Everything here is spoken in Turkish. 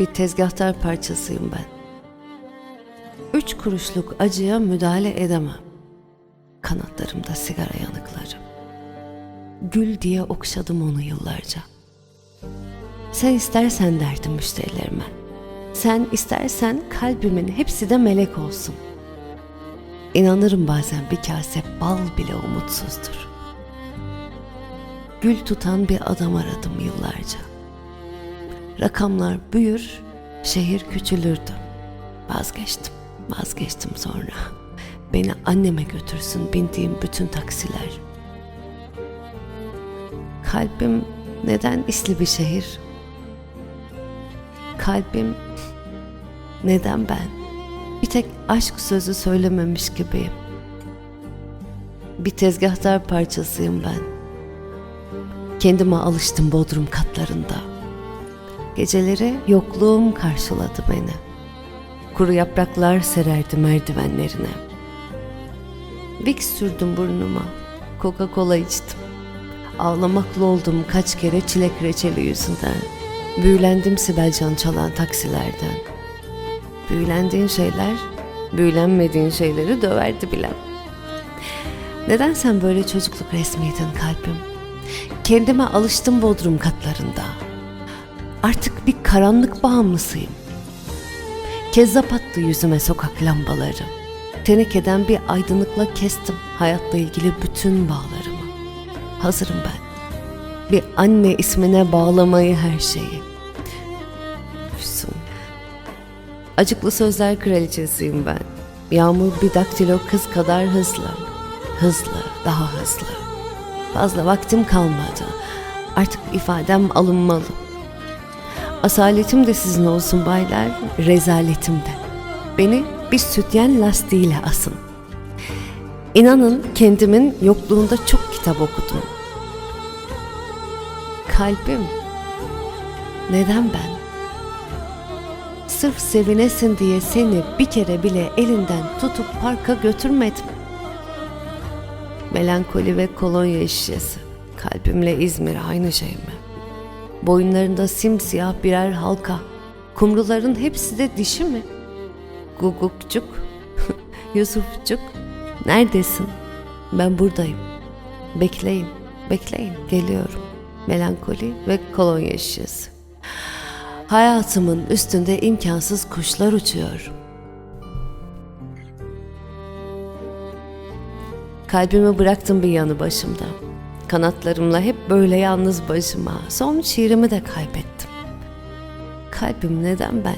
Bir tezgahtar parçasıyım ben. Üç kuruşluk acıya müdahale edemem. Kanatlarımda sigara yanıkları. Gül diye okşadım onu yıllarca. Sen istersen derdim müşterilerime. Sen istersen kalbimin hepsi de melek olsun. İnanırım bazen bir kase bal bile umutsuzdur. Gül tutan bir adam aradım yıllarca. Rakamlar büyür, şehir küçülürdü. Vazgeçtim, vazgeçtim sonra. Beni anneme götürsün bindiğim bütün taksiler. Kalbim neden isli bir şehir? Kalbim neden ben? Bir tek aşk sözü söylememiş gibiyim. Bir tezgahtar parçasıyım ben. Kendime alıştım bodrum katlarında. Geceleri yokluğum karşıladı beni. Kuru yapraklar sererdi merdivenlerine. Vicks sürdüm burnuma. Coca-Cola içtim. Ağlamaklı oldum kaç kere çilek reçeli yüzünden. Büyülendim Sibelcan çalan taksilerden. Büyülendiğin şeyler, büyülenmediğin şeyleri döverdi bile. Neden sen böyle çocukluk resmiydin kalbim? Kendime alıştım bodrum katlarında. Artık bir karanlık bağımlısıyım. Kezzap attı yüzüme sokak lambaları. Tenekeden bir aydınlıkla kestim hayatla ilgili bütün bağlarımı. Hazırım ben. Bir anne ismine bağlamayı her şeyi. Füsun. Acıklı sözler kraliçesiyim ben. Yağmur bir daktilo kız kadar hızlı. Hızlı, daha hızlı. Fazla vaktim kalmadı. Artık ifadem alınmalı. Asaletim de sizin olsun baylar, rezaletim de. Beni bir sütyen lastiğiyle asın. İnanın kendimin yokluğunda çok kitap okudum. Kalbim, neden ben? Sırf sevinesin diye seni bir kere bile elinden tutup parka götürmedim. Melankoli ve kolonya şişesi. Kalbimle İzmir aynı şey mi? Boyunlarında simsiyah birer halka. Kumruların hepsi de dişi mi? Gugukcuk, Yusufcuk, neredesin? Ben buradayım. Bekleyin, bekleyin, geliyorum. Melankoli ve kolonya şişesi. Hayatımın üstünde imkansız kuşlar uçuyor. Kalbimi bıraktım bir yanı başımda. Kanatlarımla hep böyle yalnız başıma. Son şiirimi de kaybettim. Kalbim neden ben?